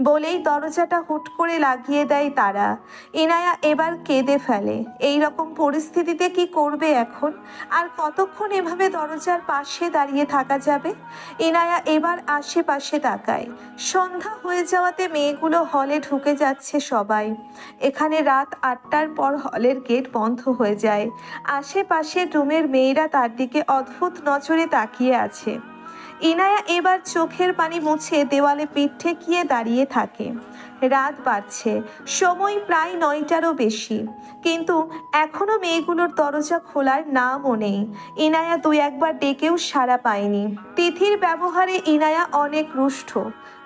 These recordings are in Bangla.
বলেই দরজাটা হুট করে লাগিয়ে দেয় তারা। ইনায়া এবার কেঁদে ফেলে। এই রকম পরিস্থিতিতে কি করবে এখন? আর কতক্ষণ এভাবে দরজার পাশে দাঁড়িয়ে থাকা যাবে? ইনায়া এবার আশেপাশে তাকায়। সন্ধ্যা হয়ে যাওয়াতে মেয়েগুলো হলে ঢুকে যাচ্ছে সবাই। এখানে রাত আটটার পর হলের গেট বন্ধ হয়ে যায়। আশেপাশে রুমের মেয়েরা তার দিকে অদ্ভুত নজরে তাকিয়ে আছে। ইনায়া এবার চোখের পানি মুছে দেওয়ালে পিঠ ঠেকিয়ে দাঁড়িয়ে থাকে। রাত বাড়ছে, সময় প্রায় নয়টারও বেশি। কিন্তু এখনও মেয়েগুলোর দরজা খোলার নামও নেই। ইনায়া দুই একবার ডেকেও সাড়া পায়নি। তিথির ব্যবহারে ইনায়া অনেক রুষ্ট।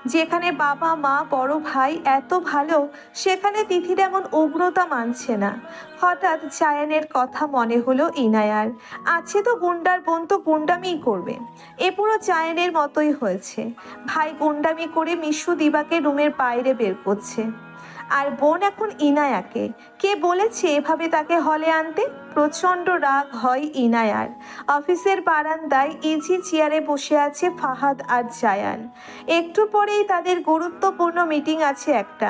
যেখানে বাবা, মা, বড় ভাই এত ভালো, সেখানে তিথির এমন উগ্রতা মানছে না। হঠাৎ জায়ানের কথা মনে হলো ইনায়ার। আছে তো গুন্ডার বোন তো গুন্ডামি করবে। এ পুরো জায়ানের মতোই হয়েছে। ভাই গুন্ডামি করে মিশু দিবাকে রুমের বাইরে বের করছে। আর বোন এখন ইনায়াকে। কে বলেছে এভাবে তাকে হলে আনতে? প্রচণ্ড রাগ হয় ইনায়ার। অফিসের বারান্দায় ইজি চেয়ারে বসে আছে ফাহাদ আর জায়ান। একটু পরেই তাদের গুরুত্বপূর্ণ মিটিং আছে একটা।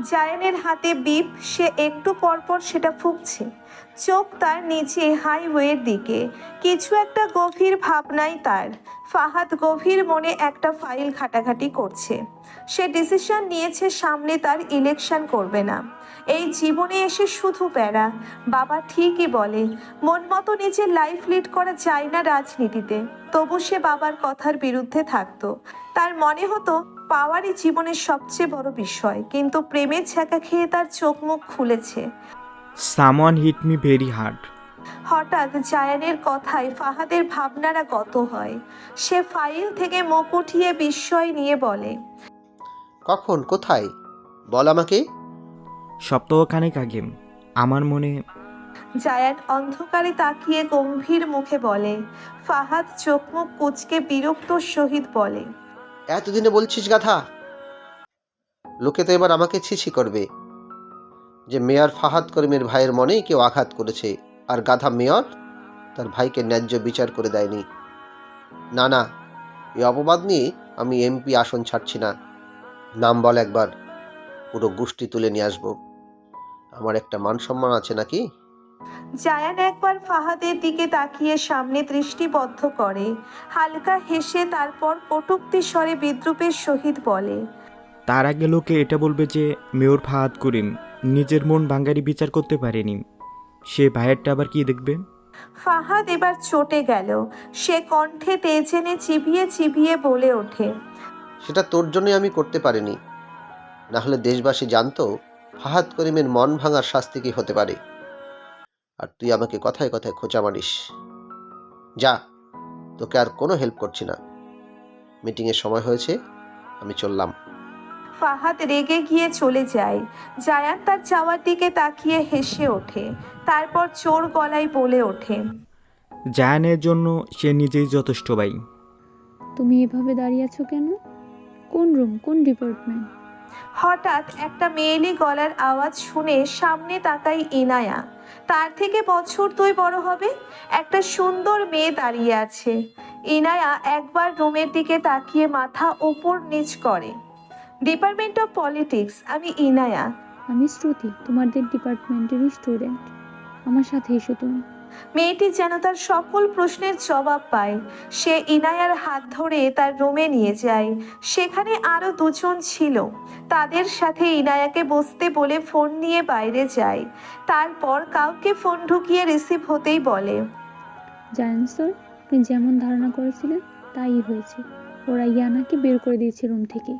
জায়ানের হাতে বিপ, সে একটু পরপর সেটা ফুঁকছে। চোখ তার নিচে হাইওয়ের দিকে। কিছু একটা গভীর ভাবনাই তার। ফাহাদ গভীর মনে একটা ফাইল ঘাটাঘাটি করছে। সে ডিসিশন নিয়েছে সামনে তার ইলেকশন করবে না। এই জীবনে এসে শুধু প্যারা বাবা ঠিকই বলে মন মতো নিজের লাইফ লিড করা যায় না রাজনীতিতে। তবু সে বাবার কথার বিরুদ্ধে থাকতো। তার মনে হতো পাওয়ারই জীবনের সবচেয়ে বড় বিষয় কিন্তু প্রেমের ছ্যাঁকা খেয়ে তার চোখ মুখ খুলেছে। Someone hit me very hard. হঠাৎ জায়ানের কথায় ফাহাদের ভাবনারা গত হয়। সে ফাইল থেকে মুখ উঠিয়ে বিস্ময় নিয়ে বলে কখন? কোথায়? বল আমাকে। সপ্তাহখানেক আগে আমার মনে জায়ান অন্ধকারে তাকিয়ে গম্ভীর মুখে বলে ফাহাদ চোখ মুখ কুচকে বিরক্ত সহিত বলে। এতদিনে বলছিস গাধা? লোকে তো এবার আমাকে ছিছি করবে। যে মেয়র ফাহাদ করিমের ভাইয়ের মনেই কেউ আঘাত করেছে আর গাধা মেয়র তার ভাইকে ন্যায্য বিচার করে দেয়নি। না না এই অপবাদ নিয়ে আমি এমপি আসন ছাড়ছি না। নাম বল একবার পুরো গোষ্ঠী তুলে নিয়ে আসব। আমার একটা মান সম্মান আছে নাকি? জায়ান একবার ফাহাদের দিকে তাকিয়ে সামনে দৃষ্টিবদ্ধ করে হালকা হেসে তারপর কটুক্তি স্বরে বিদ্রুপের সহিত বলে তার আগে লোকে এটা বলবে যে মেয়র ফাহাদ করিম নিজের মন বাঙ্গারি বিচার করতে পারেনি। সে ভাইয়েরটা আবার কি দেখবে? ফাহাদ এবার চটে গেল। সে কণ্ঠে তেজ এনে চিবিয়ে চিবিয়ে বলে ওঠে সেটা তোর জন্যই আমি করতে পারিনি। না হলে দেশবাসী জানতো ফাহাদ করিমের মন ভাঙার শাস্তি কি হতে পারে? আর তুই আমাকে কথায় কথায় খোঁচা মারিস। যা তোকে আর কোনো হেল্প করছি না। মিটিংয়ের সময় হয়েছে আমি চললাম। ফাহাদ রেগে গিয়ে চলে যায়। জায়ান তার চাওয়ার দিকে তাকিয়ে হেসে ওঠে। তারপর চোর গলায় বলে ওঠে জায়ানের জন্য সে নিজেই যথেষ্ট ভাই। তুমি এভাবে দাঁড়িয়ে আছো কেন? কোন রুম কোন ডিপার্টমেন্ট? হঠাৎ একটা মেয়েলি গলার আওয়াজ শুনে সামনে তাকাই ইনায়া। তার থেকে বছর দুই বড় হবে, একটা সুন্দর মেয়ে দাঁড়িয়ে আছে। ইনায়া একবার রুমের দিকে তাকিয়ে মাথা ওপর নিচ করে। ডিপার্টমেন্ট অফ পলিটিক্স আমি ইনায়া। আমি শ্রুতি, তোমাদের ডিপার্টমেন্টেরই স্টুডেন্ট আমার সাথে এসো তুমি। মেয়েটি যেন তার সকল প্রশ্নের জবাব পায়। সে ইনায়ার হাত ধরে তার রুমে নিয়ে যায়। সেখানে আরও দুজন ছিল। তাদের সাথে ইনায়াকে বসতে বলে ফোন নিয়ে বাইরে যায়। তারপর কাউকে ফোন ঢুকিয়ে রিসিভ হতেই বলে জানেন স্যার আপনি যেমন ধারণা করেছিলেন তাই হয়েছে। ওরা ইয়ানাকে বের করে দিয়েছে রুম থেকে।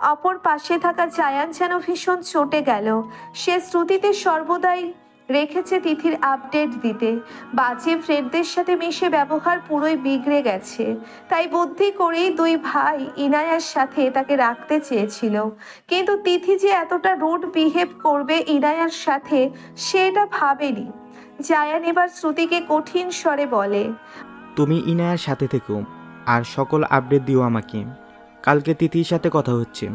অপর পাশে থাকা জায়ান যেন ভীষণ চটে গেল। সে শ্রুতিতে সর্বদাই রেখেছে তিথির আপডেট দিতে। বাজে ফ্রেন্ডদের সাথে মিশে ব্যবহার পুরোই বিগড়ে গেছে। তাই বুদ্ধি করেই দুই ভাই ইনায়ার সাথে তাকে রাখতে চেয়েছিল। কিন্তু তিথি যে এতটা রুড বিহেভ করবে ইনায়ার সাথে, সেটা ভাবেনি। জায়ান এবার শ্রুতিকে কঠিন স্বরে বলে, তুমি ইনায়ার সাথে থেকো, আর সকল আপডেট দিও আমাকে। কালকে তিথির সাথে কথা হচ্ছে।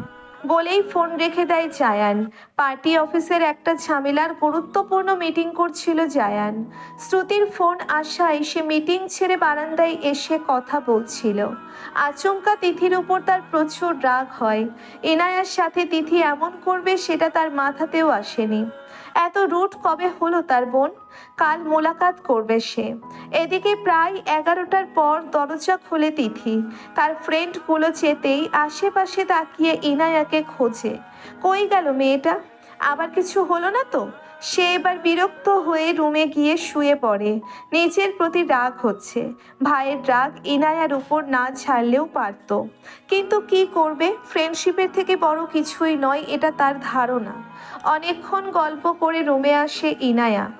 বলেই ফোন রেখে দেয় জায়ান। পার্টি অফিসের একটা ঝামেলার গুরুত্বপূর্ণ মিটিং করছিল জায়ান। শ্রুতির ফোন আসায় সে মিটিং ছেড়ে বারান্দায় এসে কথা বলছিল। আচমকা তিথির উপর তার প্রচুর রাগ হয়। এনায়ার সাথে তিথি এমন করবে সেটা তার মাথাতেও আসেনি। এত রুট কবে হলো তার বোন? কাল মোলাকাত করবে সে। এদিকে প্রায় এগারোটার পর দরজা খুলে তিথি। তার ফ্রেন্ডগুলো যেতেই আশেপাশে তাকিয়ে ইনায়াকে খোঁজে। কই গেল মেয়েটা? আবার কিছু হলো না তো? সে এবার বিরক্ত হয়ে রুমে গিয়ে শুয়ে পড়ে। নিজের প্রতি রাগ হচ্ছে। ভাইয়ের রাগ ইনায়ার উপর না ছাড়লেও পারত। কিন্তু কি করবে? ফ্রেন্ডশিপের থেকে বড় কিছুই নয়, এটা তার ধারণা। অনেকক্ষণ গল্প করে রুমে আসে ইনায়া।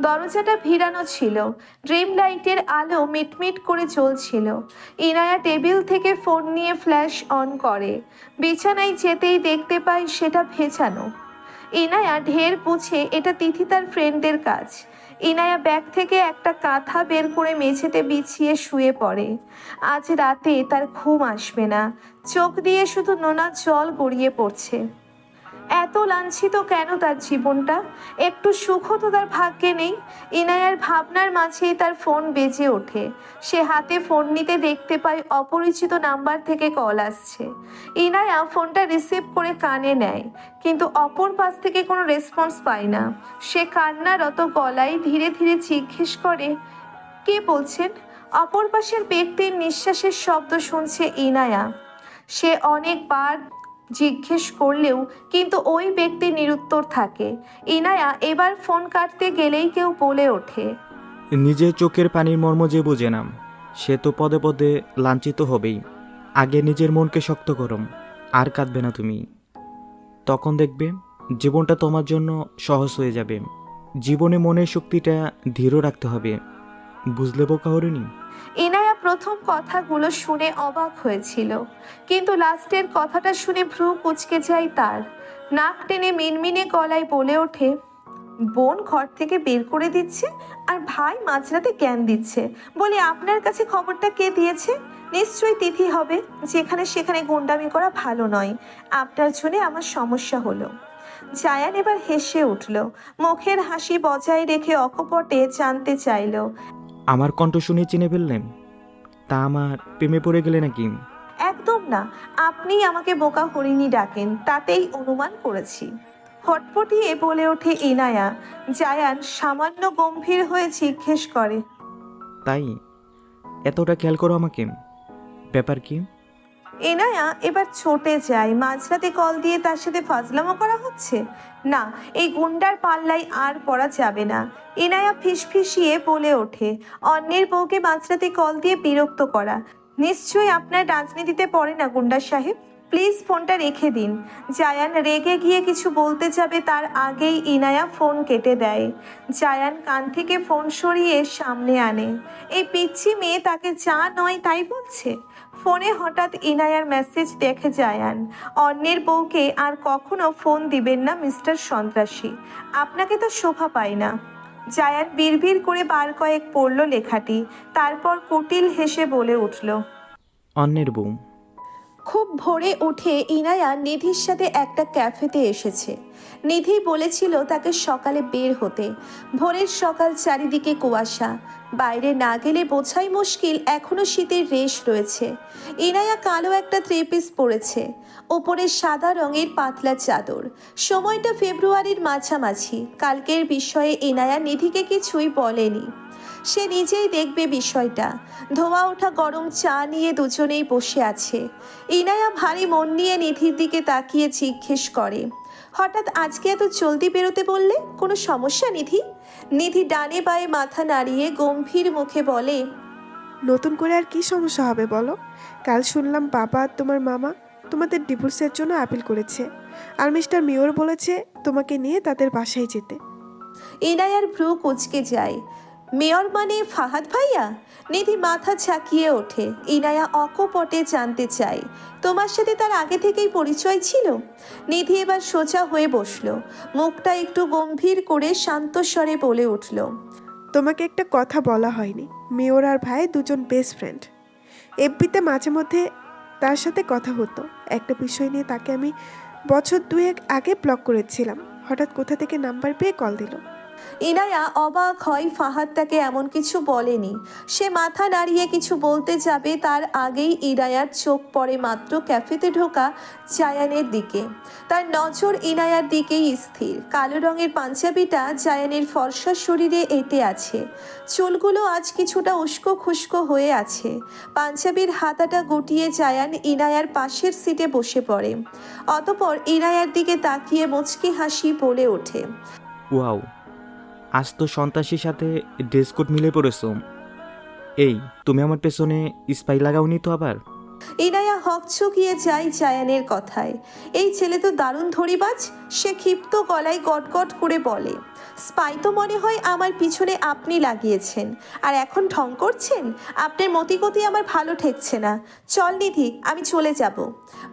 দরজাটা ভিড়ানো ছিল। ড্রিম লাইটের আলো মিটমিট করে জ্বলছিল। ইনায়া টেবিল থেকে ফোন নিয়ে ফ্ল্যাশ অন করে। বিছানায় যেতেই দেখতে পাই সেটা ভেজানো। ইনায়া ঢের পুছে এটা তিথি তার ফ্রেন্ডের কাজ। ইনায়া ব্যাগ থেকে একটা কাঁথা বের করে মেঝেতে বিছিয়ে শুয়ে পড়ে। আজ রাতে তার ঘুম আসবে না। চোখ দিয়ে শুধু নোনা জল গড়িয়ে পড়ছে। এত লাঞ্ছিত কেন তার জীবনটা? একটু সুখও তো তার ভাগ্যে নেই। ইনায়ার ভাবনার মাঝেই তার ফোন বেজে ওঠে। সে হাতে ফোন নিতে দেখতে পায় অপরিচিত নাম্বার থেকে কল আসছে। ইনায়া ফোনটা রিসিভ করে কানে নেয়, কিন্তু অপর পাশ থেকে কোনো রেসপন্স পায় না। সে কান্নারত গলায় ধীরে ধীরে জিজ্ঞেস করে, কে বলছেন? অপর পাশের ব্যক্তির নিঃশ্বাসের শব্দ শুনছে ইনায়া। সে অনেকবার জিজ্ঞেস করলেও কিন্তু ওই ব্যক্তি নিরুত্তর থাকে। ইনায়া এবার ফোন কাটতে গেলেই কেউ বলে ওঠে। নিজের চোখের পানির মর্ম যে বোঝে না সে তো পদে পদে লাঞ্ছিত হবেই। আগে নিজের মনকে শক্ত করম, আর কাঁদবে না তুমি। তখন দেখবে, জীবনটা তোমার জন্য সহজ হয়ে যাবে। জীবনে মনের শক্তিটা ধীর রাখতে হবে। বুঝলে বোকা হরিণী? ইনায়া প্রথম কথাগুলো শুনে অবাক হয়েছিল, কিন্তু লাস্টের কথাটা শুনে ভ্রু কুচকে যায় তার। নাক টেনে মিনমিনে গলায় বলে ওঠে, বোন ঘর থেকে বের করে দিচ্ছে আর ভাই মাঝরাতে জ্ঞান দিচ্ছে। বলে, আপনার কাছে খবরটা কে দিয়েছে? নিশ্চয়ই তিথি হবে, যেখানে সেখানে গুন্ডামি করা ভালো নয়। আপনার জন্য আমার সমস্যা হলো। জায়ান এবার হেসে উঠল, মুখের হাসি বজায় রেখে অকপটে জানতে চাইলো আমার কণ্ঠ শুনে চিনে ফেললেন। তা আমার প্রেমে পড়ে গেলে নাকি? একদম না। আপনি আমাকে বোকা হরিণী ডাকেন তাতেই অনুমান করেছি। হটপটিয়ে বলে ওঠে ইনায়া জায়ান সামান্য গম্ভীর হয়ে জিজ্ঞেস করে। তাই? এতটা খেয়াল করো আমাকে। ব্যাপার কি? এনায়া, এবার ছোটে যায়। মাঝরাতে কল দিয়ে তার সাথে ফাজলামো করা হচ্ছে? না, এই গুন্ডার পাল্লাই আর পড়া যাবে না। এনায়া ফিসফিসিয়ে বলে ওঠে, অন্যের বউকে মাঝরাতে কল দিয়ে বিরক্ত করা। নিশ্চয়ই আপনার রাজনীতিতে পড়ে না গুন্ডা সাহেব? প্লিজ ফোনটা রেখে দিন। জায়ান রেগে গিয়ে কিছু বলতে যাবে, তার আগেই ইনায়া ফোন কেটে দেয়। জায়ান কান থেকে ফোন সরিয়ে সামনে আনে। এই পিচ্ছি মেয়ে তাকে যা নয় তাই বলছে? ফোনে হঠাৎ ইনায়ার মেসেজ দেখে জায়ান, অন্যের বউকে আর কখনো ফোন দিবেন না মিস্টার সন্ত্রাসী। আপনাকে তো শোভা পায় না। জায়ান বিড়বিড় করে বার কয়েক পড়ল লেখাটি, তারপর কুটিল হেসে বলে উঠল, অন্যের বউ খুব ভোরে উঠে ইনায়া নিধির সাথে একটা ক্যাফেতে এসেছে। নিধি বলেছিল তাকে সকালে বের হতে। ভোরের সকাল চারিদিকে কুয়াশা। বাইরে না গেলে বোঝাই মুশকিল, এখনও শীতের রেশ রয়েছে। ইনায়া কালো একটা থ্রি পিস পরেছে। ওপরে সাদা রঙের পাতলা চাদর। সময়টা ফেব্রুয়ারির মাঝামাঝি। কালকের বিষয়ে ইনায়া নিধিকে কিছুই বলেনি। সে নিজেই দেখবে বিষয়টা। ধোয়া ওঠা গরম চা নিয়ে দুজনেই বসে আছে। ইনায়া ভারী মন নিয়ে নিধির দিকে তাকিয়ে জিজ্ঞেস করে হঠাৎ আজকে এত জলদি বেরোতে বললে? কোনো সমস্যা নিধি? নিধি ডানে বায়ে মাথা নাড়িয়ে গম্ভীর মুখে বলে নতুন করে আর কি সমস্যা হবে বলো? কাল শুনলাম বাবা আর তোমার মামা তোমাদের ডিভোর্সের জন্য আপিল করেছে। আর মিস্টার মেয়র বলেছে তোমাকে নিয়ে তাদের বাসায় যেতে। ইনায়ার ভ্রু কুচকে যায়। মেয়র মানে ফাহাদ ভাইয়া? নিধি মাথা ঝাঁকিয়ে ওঠে। ইনায়া অকপটে জানতে চায়, তোমার সাথে তার আগে থেকেই পরিচয় ছিল? নিধি এবার সোজা হয়ে বসল। মুখটা একটু গম্ভীর করে শান্ত স্বরে বলে উঠল, তোমাকে একটা কথা বলা হয়নি। মেয়র আর ভাই দুজন বেস্ট ফ্রেন্ড এফবিতে মাঝে মধ্যে তার সাথে কথা হতো। একটা বিষয় নিয়ে তাকে আমি বছর দুয়েক আগে ব্লক করেছিলাম। হঠাৎ কোথা থেকে নাম্বার পেয়ে কল দিল। ইনায়া অবাক হয় ফাহাদ তাকে এমন কিছু বলেনি। সে মাথা নাড়িয়ে কিছু বলতে যাবে তার আগেই ইনায়ার চোখ পড়ে মাত্র ক্যাফেতে ঢোকা জায়ানের দিকে। তার নজর ইনায়ার দিকেই স্থির। কালো রঙের পাঞ্জাবিটা জায়ানের ফর্সা শরীরে এঁটে আছে। চুলগুলো আজ কিছুটা উস্কো খুস্কো হয়ে আছে। পাঞ্জাবির হাতাটা গুটিয়ে জায়ান ইনায়ার পাশের সিটে বসে পড়ে। অতপর ইনায়ার দিকে তাকিয়ে মুচকি হাসি বলে ওঠে। ওয়াও আজ তো সন্ত্রাসীর সাথে ড্রেস কোড মিলে পড়েছ। এই, তুমি আমার পেছনে স্পাই লাগাওনি তো আবার? ইনায়া হক চুকিয়ে যায় জায়ানের কথায়। এই ছেলে তো দারুণ ধরিবাজ সে ক্ষিপ্ত গলায় গটগট করে বলে স্পাই তো মনে হয় আমার পিছনে আপনি লাগিয়েছেন। আর এখন ঢং করছেন? আপনার মতিগতি আমার ভালো ঠেকছে না। চল নিধি, আমি চলে যাব।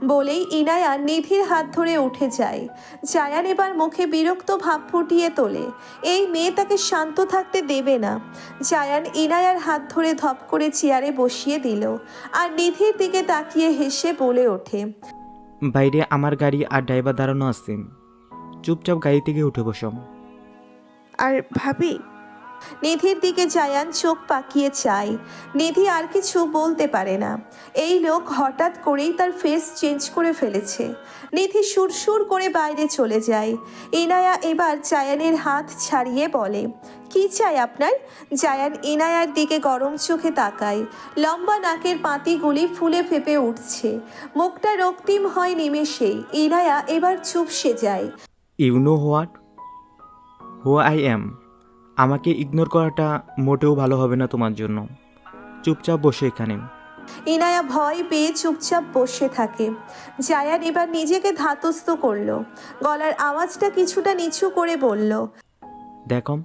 বলেই ইনায়া নিধির হাত ধরে উঠে যায়। জায়ান এবার মুখে বিরক্ত ভাব ফুটিয়ে তোলে। এই মেয়ে তাকে শান্ত থাকতে দেবে না। জায়ান ইনায়ার হাত ধরে ধপ করে চেয়ারে বসিয়ে দিল। আর নিধির দিকে তাকিয়ে হেসে বলে ওঠে, বাইরে আমার গাড়ি আর ড্রাইভার দাঁড়ানো আছে। চুপচাপ গাড়ি থেকে উঠে বসো। আর ভাবি? নিধির দিকে জায়ান চোখ পাকিয়ে চায়। নিধি আর কিছু বলতে পারে না। এই লোক হঠাৎ করেই তার ফেস চেঞ্জ করে ফেলেছে। নিধি সুরসুর করে বাইরে চলে যায়। ইনায়া এবার জায়ানের হাত ছাড়িয়ে বলে কি চাই আপনার? জায়ান ইনায়ার দিকে গরম চোখে তাকায়। লম্বা নাকের পাতিগুলি ফুলে ফেপে উঠছে। মুখটা রক্তিম হয় নিমেষেই। ইনায়া এবার চুপসে যায়। You know what who I am আমাকে ইগনোর করাটা মোটেও ভালো হবে না তোমার জন্য। চুপচাপ বসে এখানে। ইনায়া ভয় পেয়ে চুপচাপ বসে থাকে। জায়ান এবার নিজেকে ধাতস্থ করল। গলার আওয়াজটা কিছুটা নিচু করে বলল দেখো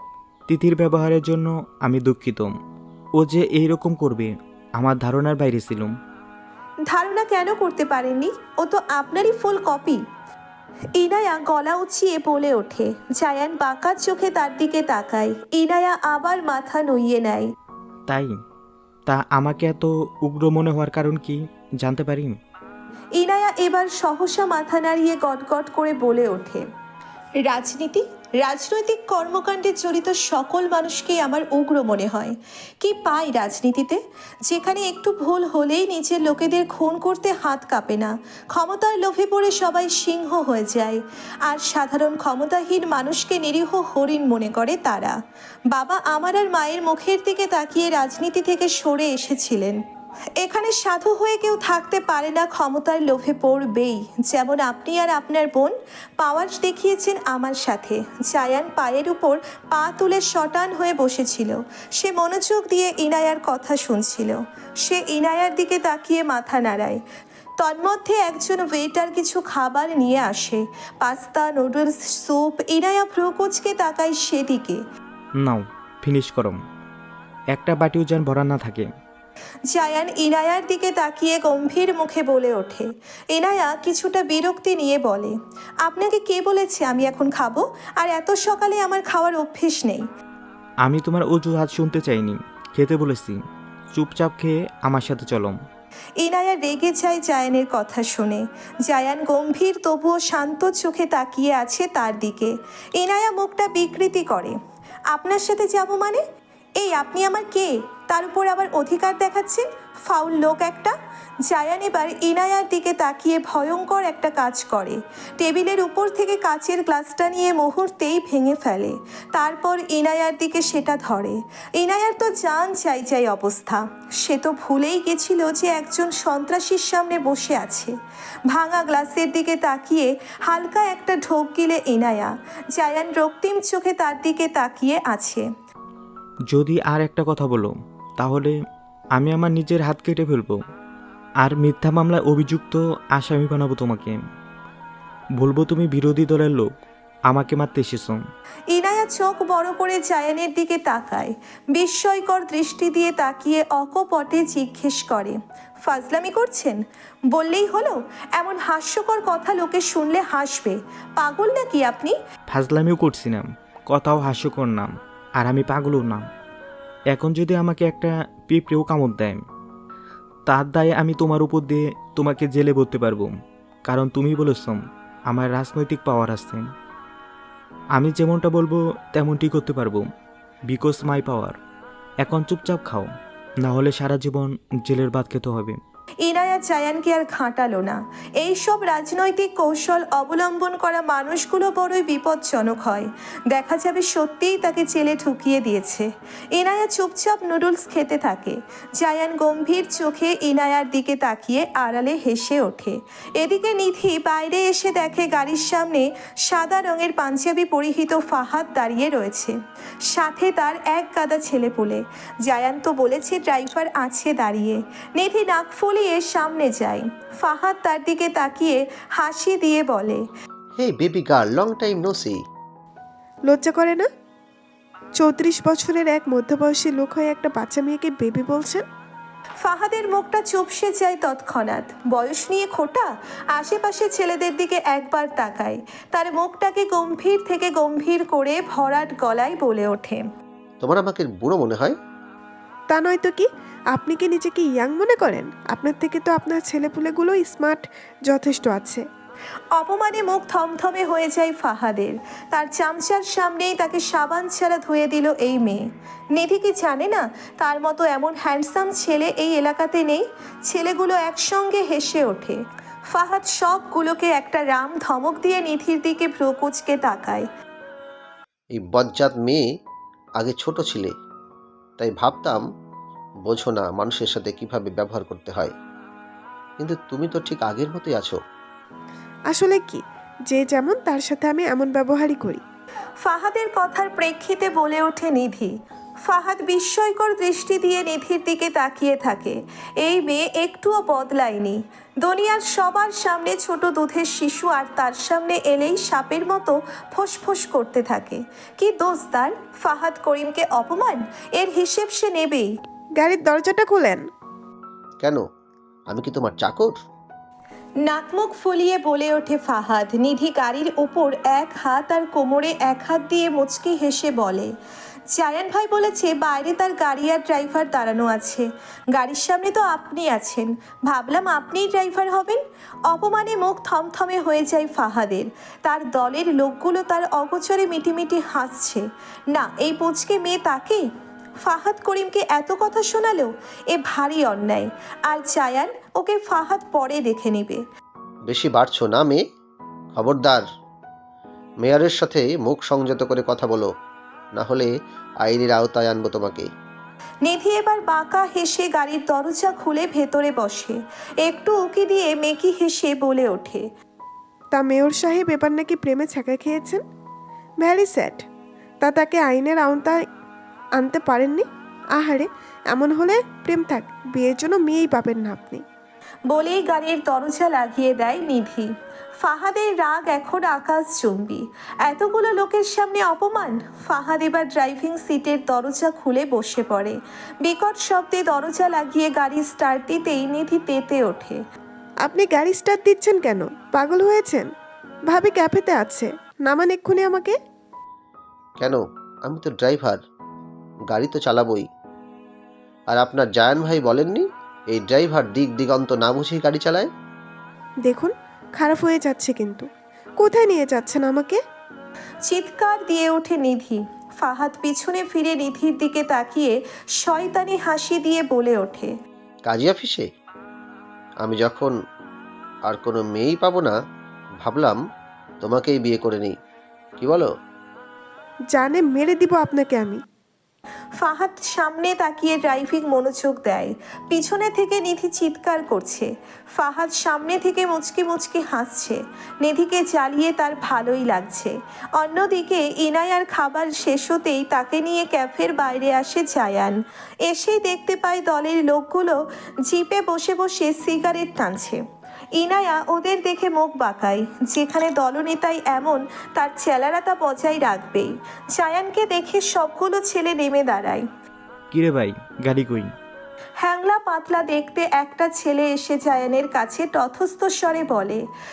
তিথির ব্যবহারের জন্য আমি দুঃখিত। ও যে এইরকম করবে আমার ধারণার বাইরে ছিলাম। ধারণা কেন করতে পারেননি? ও তো আপনারই ফুল কপি ইনায়া গলা উঁচিয়ে বলে ওঠে। জায়ান বাঁকা চোখে তার দিকে তাকায়। ইনায়া আবার মাথা নইয়ে নেয়। তাই? তা আমাকে এত উগ্র মনে হওয়ার কারণ কি জানতে পারি? ইনায়া এবার সহসা মাথা নাড়িয়ে গটগট করে বলে ওঠে। রাজনীতি? রাজনৈতিক কর্মকাণ্ডে জড়িত সকল মানুষকেই আমার উগ্র মনে হয়। কি পাই রাজনীতিতে? যেখানে একটু ভুল হলেই নিজের লোকেদের খুন করতে হাত কাঁপে না। ক্ষমতার লোভে পড়ে সবাই সিংহ হয়ে যায়। আর সাধারণ ক্ষমতাহীন মানুষকে নিরীহ হরিণ মনে করে তারা। বাবা আমার আর মায়ের মুখের দিকে তাকিয়ে রাজনীতি থেকে সরে এসেছিলেন। এখানে সাধু হয়ে কেউ থাকতে পারে না, ক্ষমতার লোভে পড়বেই। যেমন আপনি আর আপনার বোন পাওয়ার দেখিয়েছেন আমার সাথে। জায়ান পায়ের উপর পা তুলে শটান হয়ে বসেছিল। সে মনোযোগ দিয়ে ইনায়ার কথা শুনছিল। সে ইনায়ার দিকে তাকিয়ে মাথা নাড়ায়। তন্মধ্যে একজন ওয়েটার কিছু খাবার নিয়ে আসে। পাস্তা নুডলস স্যুপ ইনায়া ভ্রুকুচকে তাকায় সেদিকে। নাও ফিনিশ করম একটা বাটিও যেন ভরা না থাকে। জায়ান ইনায়ার দিকে তাকিয়ে গম্ভীর মুখে বলে ওঠে। ইনায়া কিছুটা বিরক্তি নিয়ে বলে আপনাকে কে বলেছে আমি এখন খাব? আর এত সকালে আমার খাওয়ার অভ্যেস নেই। আমি তোমার অজুহাত শুনতে চাইনি। খেতে বলেছি। চুপচাপ খেয়ে আমার সাথে চলম। ইনায়া রেগে যায় জায়ানের কথা শুনে। জায়ান গম্ভীর তবুও শান্ত চোখে তাকিয়ে আছে তার দিকে। ইনায়া মুখটা বিকৃতি করে। আপনার সাথে যাব মানে? এই আপনি আমার কে? তার উপর আবার অধিকার দেখাচ্ছেন ফাউল লোক একটা। জায়ান এবার ইনায়ার দিকে তাকিয়ে ভয়ঙ্কর একটা কাজ করে। টেবিলের উপর থেকে কাচের গ্লাসটা নিয়ে মুহূর্তেই ভেঙে ফেলে। তারপর ইনায়ার দিকে সেটা ধরে। ইনায়ার তো জান চাই চাই অবস্থা। সে তো ভুলেই গেছিল যে একজন সন্ত্রাসীর সামনে বসে আছে। ভাঙা গ্লাসের দিকে তাকিয়ে হালকা একটা ঢোক গিলে ইনায়া জায়ান রক্তিম চোখে তার দিকে তাকিয়ে আছে। যদি আর একটা কথা বলো তাহলে আমি আমার নিজের হাত কেটে ফেলব। আর মিথ্যা মামলায় অভিযুক্ত আসামি বানাবো তোমাকে। বলব তুমি বিরোধী দলের লোক আমাকে মারতে এসেছ। ইনায়া চোখ বড় করে জায়ানের দিকে তাকায়। বিস্ময়কর দৃষ্টি দিয়ে তাকিয়ে অকপটে জিজ্ঞেস করে ফাজলামি করছেন? বললেই হলো এমন হাস্যকর কথা লোকে শুনলে হাসবে। পাগল নাকি আপনি? ফাজলামিও করছি না কথাও হাস্যকর নাম আর আমি পাগলও নাম এখন যদি আমাকে একটা পিঁপড়েও কামড় দেয়, তার দায়ে আমি তোমার উপর দিয়ে তোমাকে জেলে ভরতে পারব। কারণ তুমি বলেছ, আমার রাজনৈতিক পাওয়ার আছে। আমি যেমনটা বলব, তেমনটি করতে পারব। বিকজ মাই পাওয়ার এখন চুপচাপ খাও, না হলে সারা জীবন জেলের ভাত খেতে হবে। ইনায়া জায়ানকে আর ঘাঁটালো না। এইসব রাজনৈতিক কৌশল অবলম্বন করা মানুষগুলো বড়ই বিপজ্জনক হয়। দেখা যাবে সত্যিই তাকে জেলে ঢুকিয়ে দিয়েছে। ইনায়া চুপচাপ নুডলস খেতে থাকে। জায়ান গম্ভীর চোখে ইনায়ার দিকে তাকিয়ে আড়ালে হেসে ওঠে। এদিকে নিধি বাইরে এসে দেখে গাড়ির সামনে সাদা রঙের পাঞ্জাবি পরিহিত ফাহাদ দাঁড়িয়ে রয়েছে। সাথে তার এক গাদা ছেলেপুলে। জায়ান তো বলেছে ড্রাইভার আছে দাঁড়িয়ে। নিধি নাক ফুলিয়ে সামনে যায়। ফাহাদ তার দিকে তাকিয়ে হাসি দিয়ে বলে hey baby girl long time no see লজ্জা করে না? চৌত্রিশ বছরের এক মধ্যবয়সী লোক হয়ে একটা বাচ্চা মেয়েকে বেবি বলছেন? ফাহাদের মুখটা চুপসে যায় তৎক্ষণাৎ। বয়স নিয়ে খোটা আশেপাশে ছেলেদের দিকে একবার তাকায়। তার মুখটাকে গম্ভীর থেকে গম্ভীর করে ভরাট গলায় বলে ওঠে। তোমার আমাকে বুড়ো মনে হয়? তা নয়তো কি? আপনি কি নিজেকে ইয়াং মনে করেন? আপনার থেকে তো আপনার ছেলেপুলেগুলো স্মার্ট যথেষ্ট আছে। অপমানে মুখ থমথমে হয়ে যায় ফাহাদের। তার চামচার সামনেই তাকে সাবান ছাড়া ধুয়ে দিল এই মেয়ে। নিধি কি জানে না? তার মতো এমন হ্যান্ডসাম ছেলে এই এলাকাতে নেই। ছেলেগুলো একসঙ্গে হেসে ওঠে। ফাহাদ সবগুলোকে একটা রাম ধমক দিয়ে নিধির দিকে ভ্রুকুচকে তাকায়। এই বজ্জাত মেয়ে আগে ছোট ছিলে। তাই ভাবতাম বোঝো না মানুষের সাথে কীভাবে ব্যবহার করতে হয়। কিন্তু তুমি তো ঠিক আগের মতোই আছো। আসলে কি? যে যেমন তার সাথে আমি এমন ব্যবহারই করি। ফাহাদের কথার প্রেক্ষিতে বলে ওঠে নিধি। ফাহাদ বিস্ময়কর দৃষ্টি দিয়ে নিধির দিকে তাকিয়ে থাকে। এই মেয়ে একটুও বদলায়নি। দুনিয়ার সবার সামনে ছোট দুধের শিশু আর তার সামনে এলেই সাপের মতো ফোঁস করতে থাকে। কি দোষ তার? ফাহাদ করিমকে অপমান? এর হিসেব সে নেবেই। গাড়ির দরজাটা খোলেন। কেন? আমি কি তোমার চাকর? নাকমুখ ফুলিয়ে বলে ওঠে ফাহাদ। নিধি গাড়ির উপর এক হাত আর কোমরে এক হাত দিয়ে মুচকি হেসে বলে, জায়ান ভাই বলেছে বাইরে তার গাড়ি আর ড্রাইভার দাঁড়ানো আছে। গাড়ির সামনে তো আপনি আছেন। ভাবলাম আপনিই ড্রাইভার হবেন। অপমানে মুখ থমথমে হয়ে যায় ফাহাদের। তার দলের লোকগুলো তার অগোচরে মিটিমিটি হাসছে। না, এই পুচকে মেয়ে তাকে? ফাহাদ করিমকে এত কথা শোনালেও এ ভারী অন্যায়। আর জায়ান ওকে ফাহাদ পরে দেখে নেবে। বেশি বাড়ছো না মেয়ে? খবরদার। মেয়রের সাথে মুখ সংযত করে কথা বলো না হলে আইনের আওতায় আনব তোমাকে। নিধি এবার বাঁকা হেসে গাড়ির দরজা খুলে ভেতরে বসে। একটু উকি দিয়ে মেকি হেসে বলে ওঠে তা মেয়র সাহেব এবার নাকি প্রেমে ছ্যাঁকা খেয়েছেন? Very sad. তা তাকে আইনের আওতায় আনতে পারেননি? আহারে এমন হলে প্রেম থাক বিয়ের জন্য মেয়েই পাবেন না আপনি। বলেই গাড়ির দরজা লাগিয়ে দেয় নিধি ফাহাদের রাগ এখন আকাশ চুম্বি। এতগুলো লোকের সামনে অপমান? ফাহাদ এবার ড্রাইভিং সিটের দরজা খুলে বসে পড়ে। বিকট শব্দে দরজা লাগিয়ে গাড়ি স্টার্ট দিতেই নিধি তেতে ওঠে। আপনি গাড়ি স্টার্ট দিচ্ছেন কেন? পাগল হয়েছেন? ভাবি ক্যাফেতে আছে। নামান এক্ষুনি আমাকে। কেন? আমি তো ড্রাইভার। গাড়ি তো চালাবই। আর আপনার জায়ান ভাই বলেননি এই ড্রাইভার দিক দিগন্ত না বুঝেই গাড়ি চালায়? দেখুন খারাপ হয়ে যাচ্ছে কিন্তু। কোথায় নিয়ে যাচ্ছেন আমাকে? চিৎকার দিয়ে ওঠে নিধি। ফাহাদ পিছনে ফিরে নিধির দিকে তাকিয়ে শয়তানি হাসি দিয়ে বলে ওঠে। কাজী অফিসে? আমি যখন আর কোনো মেয়েই পাবো না ভাবলাম তোমাকেই বিয়ে করে নিই। কি বলো? জানে মেরে দিব আপনাকে আমি। ফাহাদ সামনে তাকিয়ে ড্রাইভিং মনোযোগ দেয়। পিছনে থেকে নিধি চিৎকার করছে। ফাহাদ সামনে থেকে মুচকি মুচকি হাসছে। নিধিকে জ্বালিয়ে তার ভালোই লাগছে। অন্যদিকে ইনায়ার খাবার শেষ হতেই তাকে নিয়ে ক্যাফের বাইরে আসে জায়ান। এসেই দেখতে পায় দলের লোকগুলো জিপে বসে বসে সিগারেট টানছে। ইনায়া ওদের দেখে মুখ বাঁকায়। যেখানে দলনেতাই এমন তার চেলারা তা বজায় রাখবেই। চায়ানকে দেখে সবগুলো ছেলে নেমে দাঁড়ায়। কিরে ভাই গাড়ি কই? হ্যাংলা পাতলা দেখতে একটা ছেলে এসে জায়ানের কাছে তথস্থ স্বরে বলে